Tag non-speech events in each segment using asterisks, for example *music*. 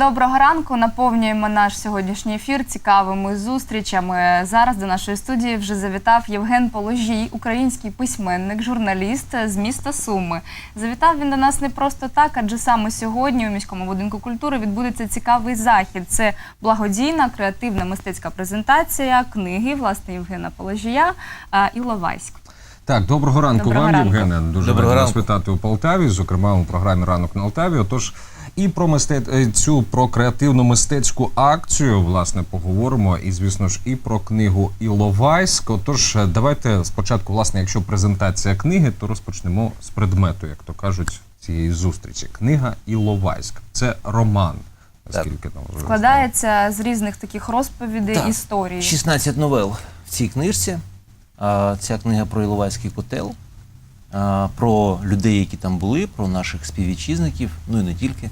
доброго ранку. Наповнюємо наш сьогоднішній ефір цікавими зустрічами. Зараз до нашої студії вже завітав Євген Положій, український письменник, журналіст з міста Суми. Завітав він до нас не просто так, адже саме сьогодні у міському будинку культури відбудеться цікавий захід. Це благодійна креативна мистецька презентація книги власне Євгена Положія е, «Іловайськ». Так, доброго ранку Доброго вам, ранку. Євгене. Дуже Доброго раді вас вітати у Полтаві, зокрема у програмі Ранок на Алтаві. Отож, і про мистет... е, цю про креативну мистецьку акцію власне поговоримо. І звісно ж, і про книгу Іловайськ. Отож, е, давайте спочатку, власне, якщо презентація книги, то розпочнемо з предмету, як то кажуть, цієї зустрічі. Книга Іловайськ. Це роман. Наскільки там вже Складається з різних таких розповідей Так. історій. 16 новел в цій книжці. А, Ця книга про Іловайський котел, про людей, які там були, про наших співвітчизників, ну і не тільки,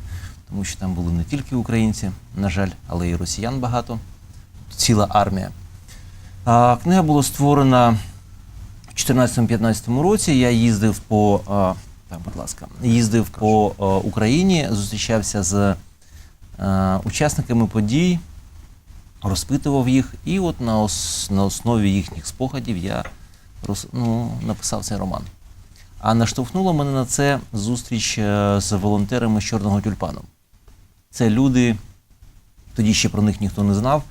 тому що там були не тільки українці, на жаль, але й росіян багато, ціла армія. Книга була створена в 2014-2015 році. Я їздив по, так, будь ласка, їздив по Україні, зустрічався з учасниками подій, розпитував їх, і от на, ос, на основі їхніх спогадів я роз, ну, написав цей роман. А наштовхнула мене на це зустріч е, з волонтерами з Чорного тюльпану. Це люди, тоді ще про них ніхто не знав,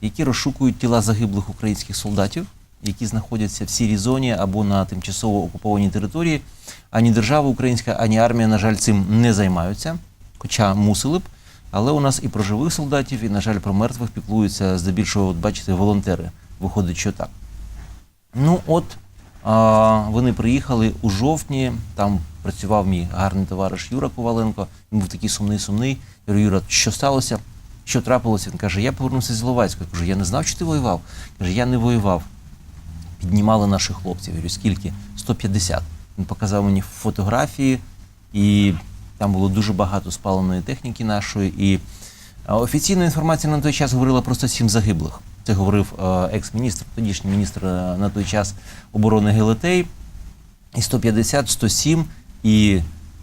які розшукують тіла загиблих українських солдатів, які знаходяться в сірій зоні або на тимчасово окупованій території. Ані держава українська, ані армія, на жаль, цим не займаються, хоча мусили б. Але у нас і про живих солдатів, і, на жаль, про мертвих піклуються здебільшого, от бачите, волонтери. Виходить, що так. Ну от вони приїхали у жовтні. Там працював мій гарний товариш Юра Коваленко. Він був такий сумний, сумний. Я говорю, Юра, що сталося? Що трапилося? Він каже: Я повернувся з Іловайська. Я кажу, я не знав, що ти воював. Каже, я не воював. Піднімали наших хлопців. Я говорю, скільки? 150. Він показав мені фотографії, і там було дуже багато спаленої техніки нашої. І офіційна інформація на той час говорила про 107 загиблих. Це говорив е, екс-міністр, тодішній міністр е, на той час оборони Гелетей. І 150, 107, і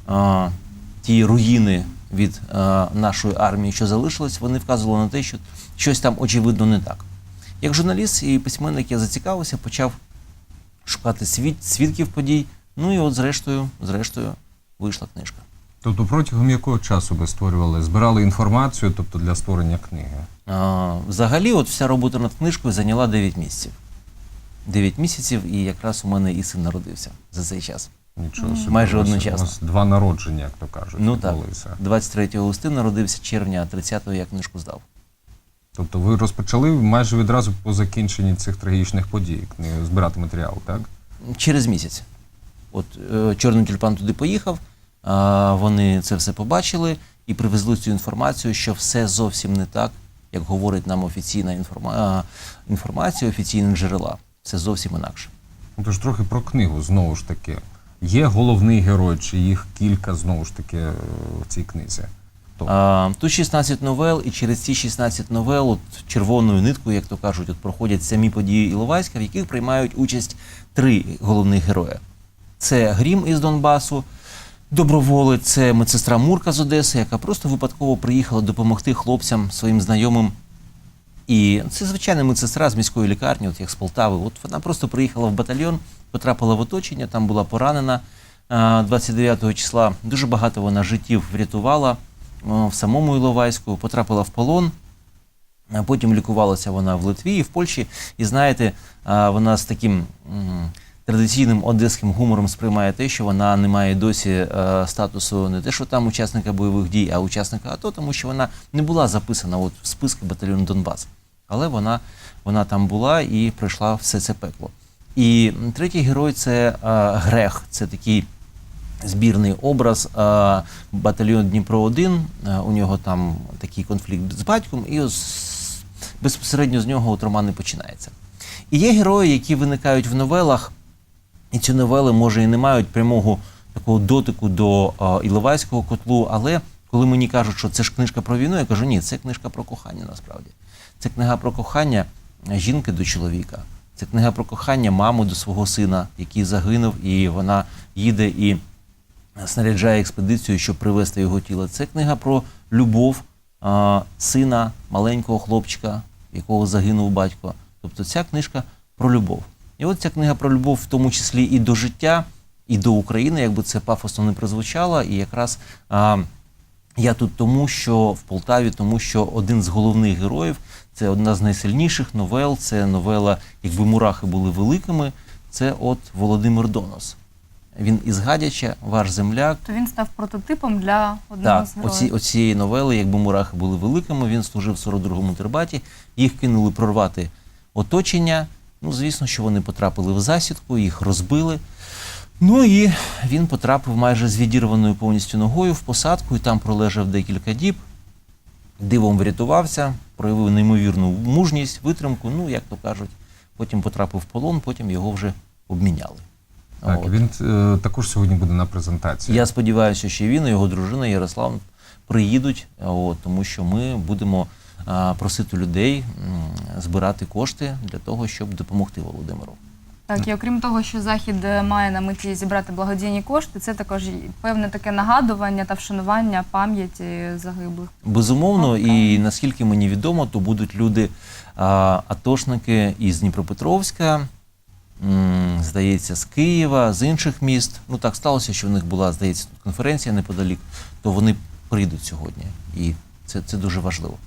е, ті руїни від е, нашої армії, що залишились, вони вказували на те, що щось там очевидно не так. Як журналіст і письменник я зацікавився, почав шукати свід, свідків подій. Ну і от зрештою, зрештою, вийшла книжка. Тобто, протягом якого часу ви створювали, збирали інформацію, тобто для створення книги? А, взагалі, от вся робота над книжкою зайняла 9 місяців. 9 місяців, і якраз у мене і син народився за цей час. Нічого собі. Майже одночасно. У вас два народження, як то кажуть, Ну так, відбулися. 23 листопада народився червня, а 30-го я книжку здав. Тобто ви розпочали майже відразу по закінченні цих трагічних подій збирати матеріал, так? Через місяць. От е, Чорний тюльпан туди поїхав, вони це все побачили і привезли цю інформацію, що все зовсім не так, як говорить нам офіційна інформа... інформація, офіційні джерела. Все зовсім інакше. Тож трохи про книгу знову ж таки. Є головний герой, чи їх кілька знову ж таки е, в цій книзі? А, тут 16 новел, і через ці 16 новел, от червоною ниткою, як то кажуть, от проходять самі події Іловайська, в яких приймають участь три головних герої: це Грім із Донбасу, доброволець, це медсестра Мурка з Одеси, яка просто випадково приїхала допомогти хлопцям своїм знайомим. І це звичайна медсестра з міської лікарні, от як з Полтави. От вона просто приїхала в батальйон, потрапила в оточення, там була поранена 29 числа. Дуже багато вона життів врятувала в самому Іловайську, потрапила в полон. Потім лікувалася вона в Литві і в Польщі. І знаєте, вона з таким традиційним одеським гумором сприймає те, що вона не має досі е, статусу не те, що там учасника бойових дій, а учасника АТО, тому що вона не була записана от в списки батальйону Донбас. Але вона, вона там була і пройшла все це пекло. І третій герой це е, Грех. Це такий збірний образ е, батальйон Дніпро 1 Е, У нього там такий конфлікт з батьком, і ось безпосередньо з нього от роман і починається. І є герої, які виникають в новелах, і ці новели, може, і не мають прямого такого дотику до е, Іловайського котлу, але коли мені кажуть, що це ж книжка про війну, я кажу, ні, це книжка про кохання насправді. Це книга про кохання жінки до чоловіка. Це книга про кохання мами до свого сина, який загинув, і вона їде і снаряджає експедицію, щоб привезти його тіло. Це книга про любов а, сина, маленького хлопчика, якого загинув батько. Тобто ця книжка про любов. І от ця книга про любов, в тому числі і до життя, і до України, якби це пафосно не прозвучало. І якраз а, я тут тому, що в Полтаві, тому що один з головних героїв це одна з найсильніших новел. Це новела, якби мурахи були великими. Це от Володимир Донос. Він із Гадяча, ваш земляк. То він став прототипом для одного Так, з героїв. оці, оцієї новели, якби мурахи були великими, він служив в 42-му тербаті, їх кинули прорвати оточення. Ну, звісно, що вони потрапили в засідку, їх розбили. Ну і він потрапив майже з відірваною повністю ногою в посадку і там пролежав декілька діб. Дивом врятувався, проявив неймовірну мужність, витримку, ну, як то кажуть. Потім потрапив в полон, потім його вже обміняли. Так, От. він е, також сьогодні буде на презентації. Я сподіваюся, що він і його дружина Ярослав приїдуть, от, тому що ми будемо просити людей збирати кошти для того, щоб допомогти Володимиру. Так, і окрім того, що захід е, має на меті зібрати благодійні кошти, це також певне таке нагадування та вшанування пам'яті загиблих. Безумовно, і наскільки мені відомо, то будуть люди, а, атошники із Дніпропетровська, м, здається, з Києва, з інших міст. Ну так сталося, що в них була, здається, тут конференція неподалік, то вони прийдуть сьогодні. І це, це дуже важливо.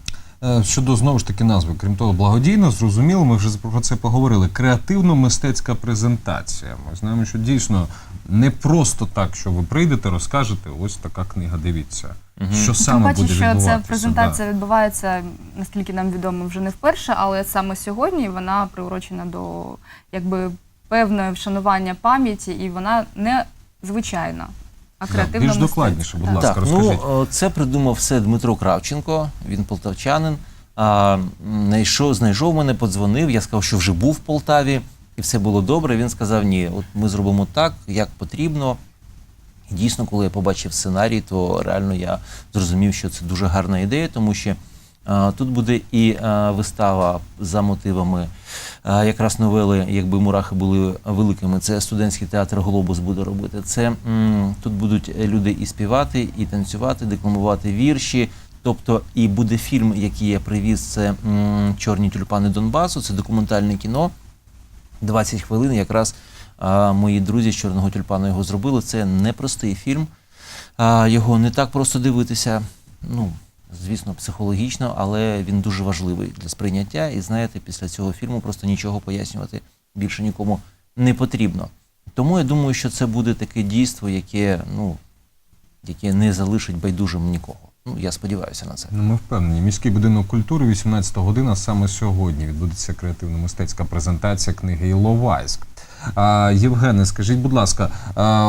Е, Щодо знову ж таки назви, крім того, благодійно, зрозуміло, ми вже про це поговорили. Креативно-мистецька презентація. Ми знаємо, що дійсно не просто так, що ви прийдете, розкажете, ось така книга, дивіться. Мгм. Що Тим саме паче, буде що ця презентація відбувається, наскільки нам відомо, вже не вперше, але саме сьогодні вона приурочена до якби певної вшанування пам'яті, і вона не звичайна, а Да, креативно більш докладніше, будь ласка. Так, розкажіть. ну е, це придумав все Дмитро Кравченко, він полтавчанин. А, м, знайшов, знайшов мене, подзвонив. Я сказав, що вже був в Полтаві, і все було добре. Він сказав: ні, от ми зробимо так, як потрібно. І дійсно, коли я побачив сценарій, то реально я зрозумів, що це дуже гарна ідея, тому що тут буде і вистава за мотивами якраз новели, якби мурахи були великими. Це студентський театр Глобус буде робити. Це тут будуть люди і співати, і танцювати, декламувати вірші. Тобто, і буде фільм, який я привіз, це Чорні тюльпани Донбасу. Це документальне кіно. 20 хвилин якраз мої друзі з Чорного тюльпану його зробили. Це непростий фільм. Його не так просто дивитися. Ну, звісно, психологічно, але він дуже важливий для сприйняття. І знаєте, після цього фільму просто нічого пояснювати більше нікому не потрібно. Тому я думаю, що це буде таке дійство, яке, ну, яке не залишить байдужим нікого. Ну, я сподіваюся на це. Ну, ми впевнені. Міський будинок культури, 18 година, саме сьогодні відбудеться креативно-мистецька презентація книги Іловайськ. Євгене, скажіть, будь ласка,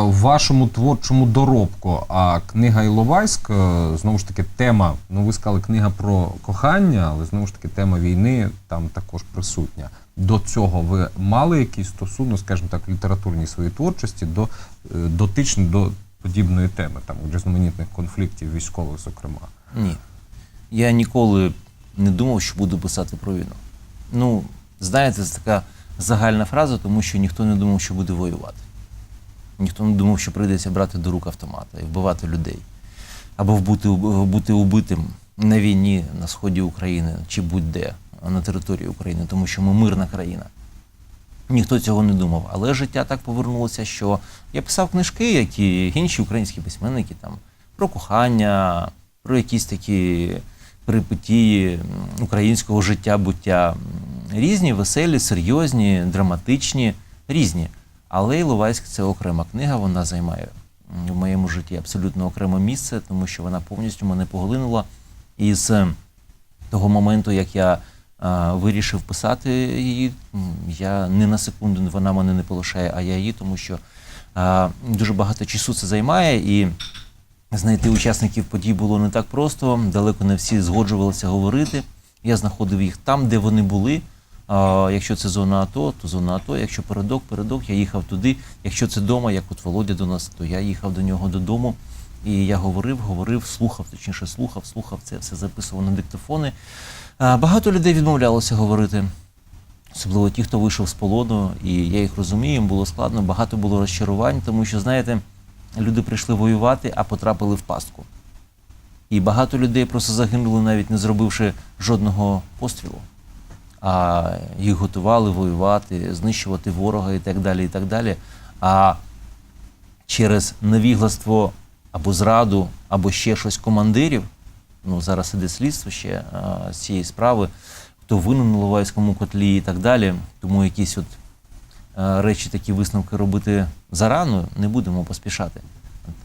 в вашому творчому доробку, а книга Іловайськ, е, знову ж таки, тема, ну ви сказали, книга про кохання, але знову ж таки тема війни там також присутня. До цього ви мали якийсь стосунок, скажімо так, в літературній своїй творчості до е, дотичний до подібної теми, там різноманітних конфліктів військових, зокрема. Ні. Я ніколи не думав, що буду писати про війну. Ну, знаєте, це така загальна фраза, тому що ніхто не думав, що буде воювати. Ніхто не думав, що прийдеться брати до рук автомата і вбивати людей. Або бути, бути убитим на війні на сході України чи будь-де на території України, тому що ми мирна країна. Ніхто цього не думав. Але життя так повернулося, що я писав книжки, як і інші українські письменники, там, про кохання, про якісь такі перипетії українського життя, буття. Різні, веселі, серйозні, драматичні, різні. Але Іловайськ це окрема книга, вона займає в моєму житті абсолютно окреме місце, тому що вона повністю мене поглинула. І з того моменту, як я а, вирішив писати її, я не на секунду вона мене не полишає, а я її, тому що а, дуже багато часу це займає, і знайти учасників подій було не так просто. Далеко не всі згоджувалися говорити. Я знаходив їх там, де вони були. А, якщо це зона АТО, то зона АТО. Якщо передок, передок, я їхав туди. Якщо це дома, як от Володя до нас, то я їхав до нього додому. І я говорив, говорив, слухав, точніше слухав, слухав це, все записував на диктофони. А, Багато людей відмовлялося говорити, особливо ті, хто вийшов з полону, і я їх розумію, їм було складно, багато було розчарувань, тому що, знаєте, люди прийшли воювати, а потрапили в пастку. І багато людей просто загинули, навіть не зробивши жодного пострілу. А їх готували воювати, знищувати ворога і так далі. І так далі. А через невігластво або зраду, або ще щось командирів. Ну, зараз іде слідство ще а, з цієї справи, хто винен у Ловайському котлі і так далі. Тому якісь от речі, такі висновки робити зарано, не будемо поспішати.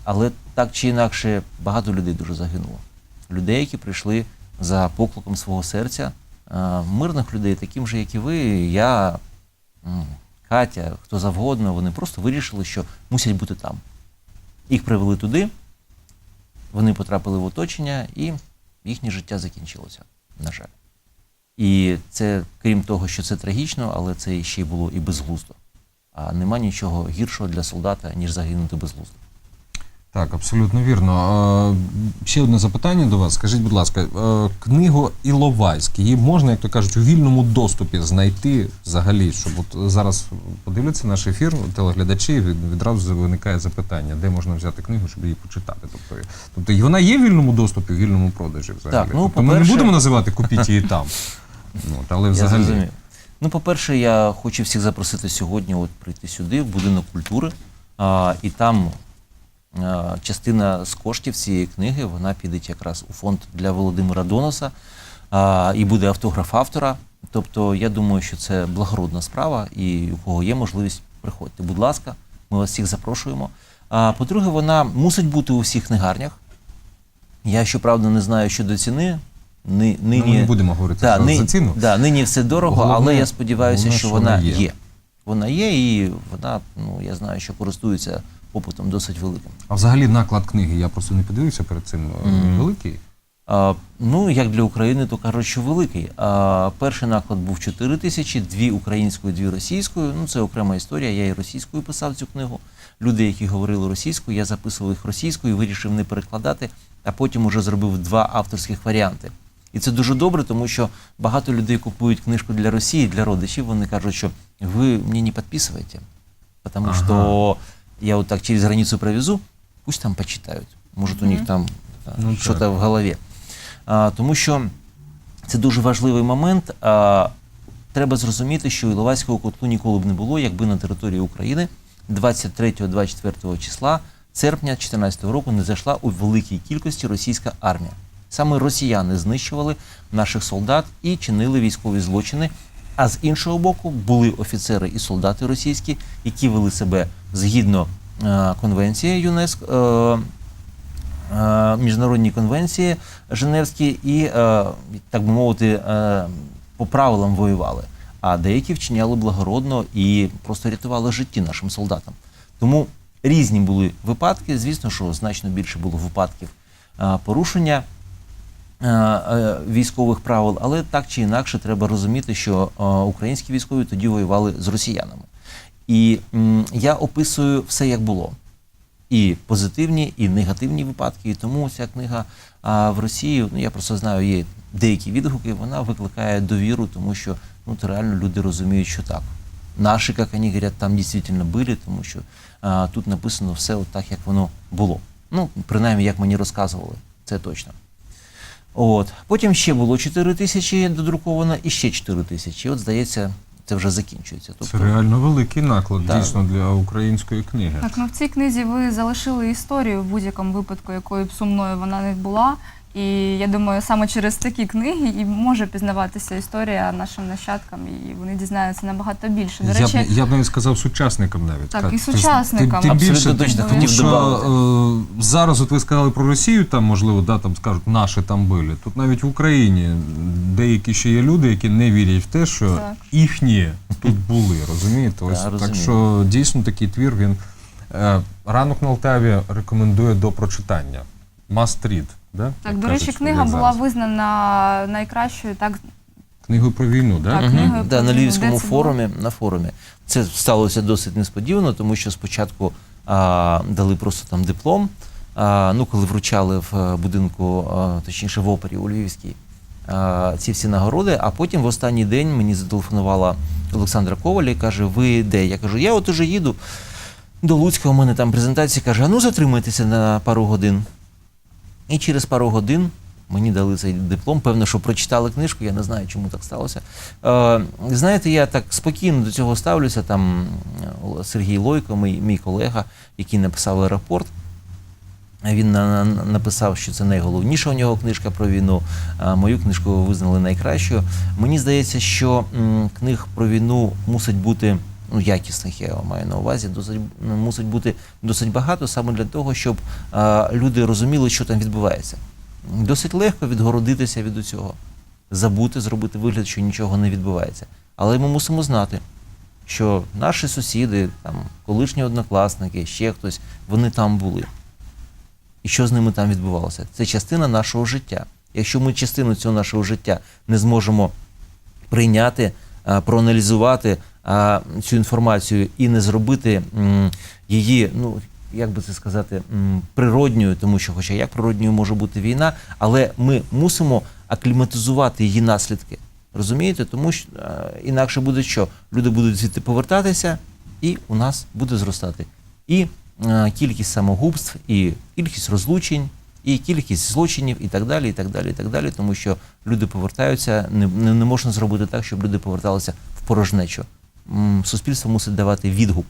Але так чи інакше, багато людей дуже загинуло. Людей, які прийшли за покликом свого серця, мирних людей, таким же, як і ви, я, Катя, хто завгодно, вони просто вирішили, що мусять бути там. Їх привели туди, вони потрапили в оточення, і їхнє життя закінчилося, на жаль. І це, крім того, що це трагічно, але це ще й було і безглуздо. А нема нічого гіршого для солдата, ніж загинути безглуздо. Так, абсолютно вірно. Е, ще одне запитання до вас. Скажіть, будь ласка, е, книгу Іловайськ, її можна, як то кажуть, у вільному доступі знайти взагалі, щоб от зараз подивляться наш ефір, телеглядачі, від- відразу виникає запитання, де можна взяти книгу, щоб її почитати. Тобто, тобто вона є в вільному доступі, в вільному продажі взагалі. Так, ну, тобто ми не будемо називати купіть її там. *laughs* Ну, але взагалі. зрозумів. Ну, по-перше, я хочу всіх запросити сьогодні от прийти сюди, в будинок культури, а, і там а, частина з коштів цієї книги вона піде якраз у фонд для Володимира Доноса а, і буде автограф автора. Тобто, я думаю, що це благородна справа, і у кого є можливість, приходьте. Будь ласка, ми вас всіх запрошуємо. А по-друге, вона мусить бути у всіх книгарнях. Я, щоправда, не знаю щодо ціни. Ни, Ну, ми не будемо говорити Да, зараз ни- за ціну. Да, нині все дорого, Головне- але я сподіваюся, головне, що що вона є. є. Вона є, і вона, ну я знаю, що користується попитом досить великим. А взагалі наклад книги, я просто не подивився перед цим Мгм. великий. А, ну, як для України, то кажуть, що великий. А, перший наклад був 4 тисячі, дві українською, дві російською. Ну, це окрема історія. Я і російською писав цю книгу. Люди, які говорили російською, я записував їх російською, вирішив не перекладати, а потім уже зробив два авторських варіанти. І це дуже добре, тому що багато людей купують книжку для Росії, для родичів. Вони кажуть, що ви мені не підписуєте, тому Ага. що я вот так через границу провезу, пусть там почитають. Может, у них там Ну, так. в голові. А, тому що це дуже важливий момент. А, треба зрозуміти, що Іловайського котлу ніколи б не було, якби на території України 23-24 числа серпня 2014 року не зайшла у великій кількості російська армія. Саме росіяни знищували наших солдат і чинили військові злочини. А з іншого боку, були офіцери і солдати російські, які вели себе згідно е, конвенції ЮНЕСКО. Е, е, міжнародні конвенції Женевські і, е, так би мовити, е, по правилам воювали. А деякі вчиняли благородно і просто рятували житті нашим солдатам. Тому різні були випадки. Звісно, що значно більше було випадків порушення військових правил, але так чи інакше треба розуміти, що е, українські військові тоді воювали з росіянами. І я описую все, як було і позитивні, і негативні випадки. І тому ця книга в Росії, ну я просто знаю, є деякі відгуки, вона викликає довіру, тому що ну, то реально люди розуміють, що так. Наші, як вони говорять, там дійсно були, тому що а, тут написано все от так, як воно було. Ну, принаймні, як мені розказували, це точно. От. Потім ще було 4 тисячі додруковано, і ще 4 тисячі. От, здається, це вже закінчується. Тобто, Це реально великий наклад Так. дійсно для української книги. Так, ну в цій книзі ви залишили історію в будь-якому випадку, якою б сумною вона не була. І я думаю, саме через такі книги і може пізнаватися історія нашим нащадкам, і вони дізнаються набагато більше. До я, речі, б, я б навіть сказав сучасникам навіть. Так, Кать. і ти- сучасникам. Тим, Абсолютно більше, точно тому що е, зараз от ви сказали про Росію, там, можливо, да, там скажуть, наші там були. Тут навіть в Україні деякі ще є люди, які не вірять в те, що Так. їхні тут були, розумієте? Ось, Да, так що дійсно такий твір він е, ранок на Алтаві рекомендує до прочитання. Read, да? так, до речі, книга була зараз. визнана найкращою так книгою про війну, да? Так, книгою Да, про на війну. Львівському Де це було? форумі, на форумі. Це сталося досить несподівано, тому що спочатку а, дали просто там диплом. А, ну, коли вручали в е, будинку, а, точніше в опері у Львівській, а, ці всі нагороди. А потім в останній день мені зателефонувала Олександра Коваля і каже: Ви де? Я кажу, я от уже їду до Луцька, у мене там презентація. Каже, а ну затримайтеся на пару годин. І через пару годин мені дали цей диплом. Певно, що прочитали книжку, я не знаю, чому так сталося. Е, знаєте, я так спокійно до цього ставлюся. Там е, Сергій Лойко, мій, мій колега, який написав аеропорт. Він на- на- написав, що це найголовніша у нього книжка про війну. Мою книжку визнали найкращою. Мені здається, що книг про війну мусить бути ну, якісних, я маю на увазі, досить ну, мусить бути досить багато саме для того, щоб а, люди розуміли, що там відбувається. Досить легко відгородитися від цього, забути, зробити вигляд, що нічого не відбувається. Але ми мусимо знати, що наші сусіди, там, колишні однокласники, ще хтось, вони там були і що з ними там відбувалося. Це частина нашого життя. Якщо ми частину цього нашого життя не зможемо прийняти, проаналізувати цю інформацію і не зробити її, ну як би це сказати, природньою, тому що, хоча як природньою може бути війна, але ми мусимо акліматизувати її наслідки. Розумієте? Тому що інакше буде що? Люди будуть звідти повертатися, і у нас буде зростати і кількість самогубств, і кількість розлучень, і кількість злочинів, і так далі, і так далі, і так далі. Тому що люди повертаються, не, не, не можна зробити так, щоб люди поверталися в порожнечу. М, Суспільство мусить давати відгук.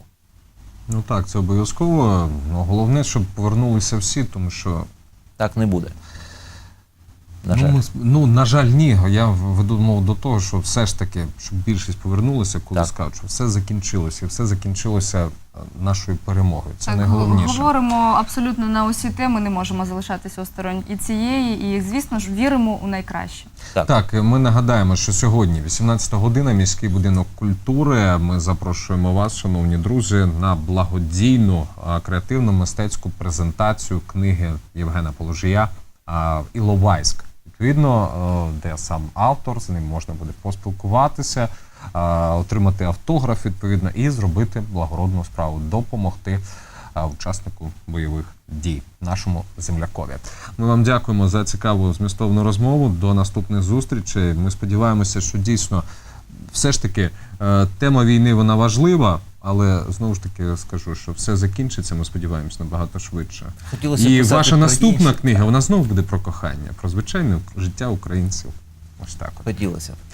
Ну так, це обов'язково. Ну, головне, щоб повернулися всі, тому що Так не буде. На ну, ми ну, на жаль, ні. Я веду мову до того, що все ж таки, щоб більшість повернулися, коли Так. скажуть, що все закінчилося, і все закінчилося е, нашою перемогою. Це Так, найголовніше. говоримо абсолютно на усі теми, не можемо залишатися осторонь і цієї, і звісно ж віримо у найкраще. Так. Так, ми нагадаємо, що сьогодні, 18 година, міський будинок культури. Ми запрошуємо вас, шановні друзі, на благодійну креативну мистецьку презентацію книги Євгена Положія а, Іловайськ. Відповідно, е, де сам автор, з ним можна буде поспілкуватися, отримати автограф відповідно і зробити благородну справу, допомогти учаснику бойових дій, нашому землякові. Ми вам дякуємо за цікаву змістовну розмову. До наступних зустрічей. Ми сподіваємося, що дійсно все ж таки е, тема війни вона важлива, але знову ж таки скажу, що все закінчиться. Ми сподіваємося набагато швидше. Хотілося І ваша наступна книга вона знову буде про кохання, про звичайне життя українців. Ось так. От. Хотілося. б.